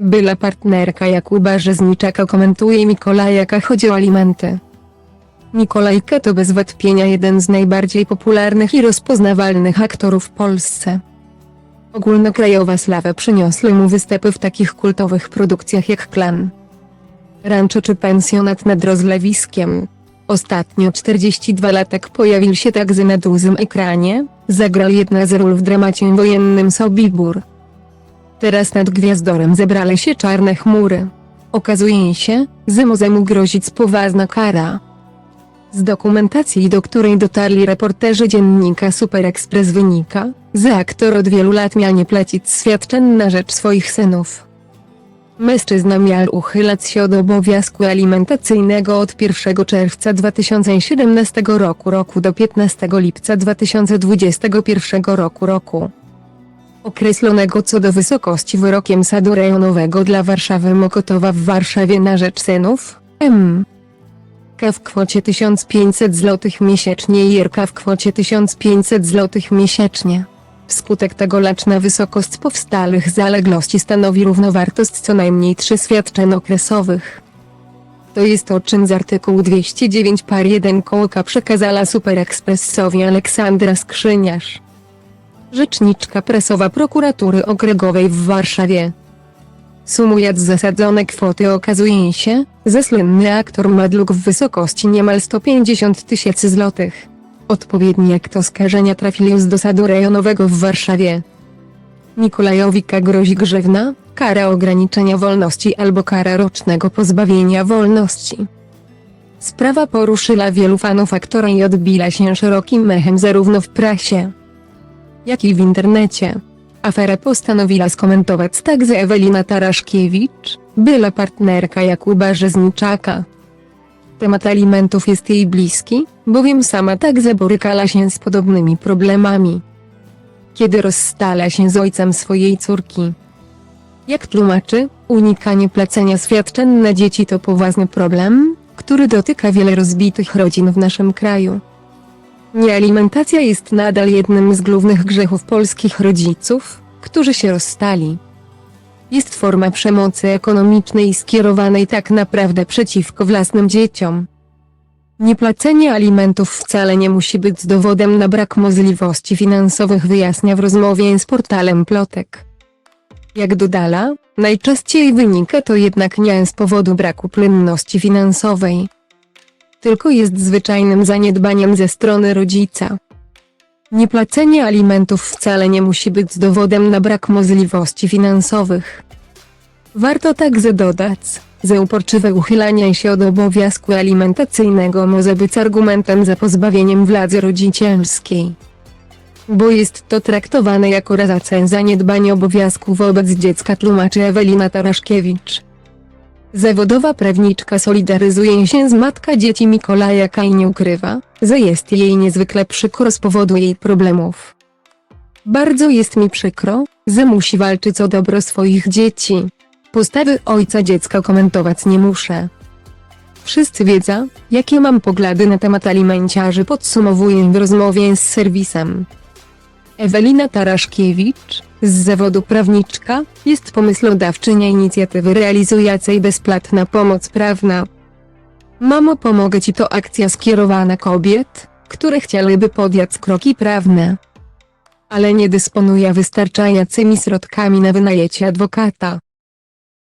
Była partnerka Jakuba Rzezniczaka komentuje Mikołajaka chodzi o alimenty. Mikolajka to bez wątpienia jeden z najbardziej popularnych i rozpoznawalnych aktorów w Polsce. Ogólnokrajowa sława przyniosły mu występy w takich kultowych produkcjach jak Klan, Rancho czy Pensjonat nad Rozlewiskiem. Ostatnio 42-latek pojawił się także na dużym ekranie, zagrał jedna z ról w dramacie wojennym Sobibór. Teraz nad Gwiazdorem zebrali się czarne chmury. Okazuje się, że mu grozić poważna kara. Z dokumentacji, do której dotarli reporterzy dziennika Super Express wynika, że aktor od wielu lat miał nie płacić świadczeń na rzecz swoich synów. Mężczyzna miał uchylać się od obowiązku alimentacyjnego od 1 czerwca 2017 roku roku do 15 lipca 2021 roku roku określonego co do wysokości wyrokiem sadu rejonowego dla Warszawy Mokotowa w Warszawie na rzecz synów, M. K w kwocie 1500 zł miesięcznie i RK w kwocie 1500 zł miesięcznie. Wskutek tego laczna wysokość powstałych zaległości stanowi równowartość co najmniej 3 świadczeń okresowych. To jest to czyn z artykułu 209 par 1 kołka przekazała Super Expressowi Aleksandra Skrzyniarz rzeczniczka prasowa prokuratury okręgowej w Warszawie. Sumując zasadzone kwoty okazuje się, że słynny aktor ma dług w wysokości niemal 150 tysięcy złotych. Odpowiedni akt oskarżenia trafili już do sadu rejonowego w Warszawie. Nikolajowi K. grozi grzewna, kara ograniczenia wolności albo kara rocznego pozbawienia wolności. Sprawa poruszyła wielu fanów aktora i odbila się szerokim echem zarówno w prasie, jak i w internecie. Aferę postanowiła skomentować także Ewelina Taraszkiewicz, była partnerka Jakuba Rzezniczaka. Temat alimentów jest jej bliski, bowiem sama także borykała się z podobnymi problemami. Kiedy rozstala się z ojcem swojej córki. Jak tłumaczy, unikanie płacenia świadczeń na dzieci to poważny problem, który dotyka wiele rozbitych rodzin w naszym kraju. Niealimentacja jest nadal jednym z głównych grzechów polskich rodziców, którzy się rozstali. Jest forma przemocy ekonomicznej skierowanej tak naprawdę przeciwko własnym dzieciom. Niepłacenie alimentów wcale nie musi być dowodem na brak możliwości finansowych wyjaśnia w rozmowie z portalem Plotek. Jak dodala, najczęściej wynika to jednak nie z powodu braku płynności finansowej tylko jest zwyczajnym zaniedbaniem ze strony rodzica. Niepłacenie alimentów wcale nie musi być dowodem na brak możliwości finansowych. Warto także dodać, że uporczywe uchylanie się od obowiązku alimentacyjnego może być argumentem za pozbawieniem władzy rodzicielskiej. Bo jest to traktowane jako razacja zaniedbanie obowiązku wobec dziecka tłumaczy Ewelina Taraszkiewicz. Zawodowa prawniczka solidaryzuje się z matka dzieci Mikołajaka i nie ukrywa, że jest jej niezwykle przykro z powodu jej problemów. Bardzo jest mi przykro, że musi walczyć o dobro swoich dzieci. Postawy ojca dziecka komentować nie muszę. Wszyscy wiedzą, jakie mam poglądy na temat alimenciarzy podsumowuję w rozmowie z serwisem. Ewelina Taraszkiewicz, z zawodu prawniczka, jest pomysłodawczynia inicjatywy realizującej bezpłatna pomoc prawna. Mamo pomogę Ci to akcja skierowana kobiet, które chciałyby podjąć kroki prawne. Ale nie dysponuje wystarczającymi środkami na wynajęcie adwokata.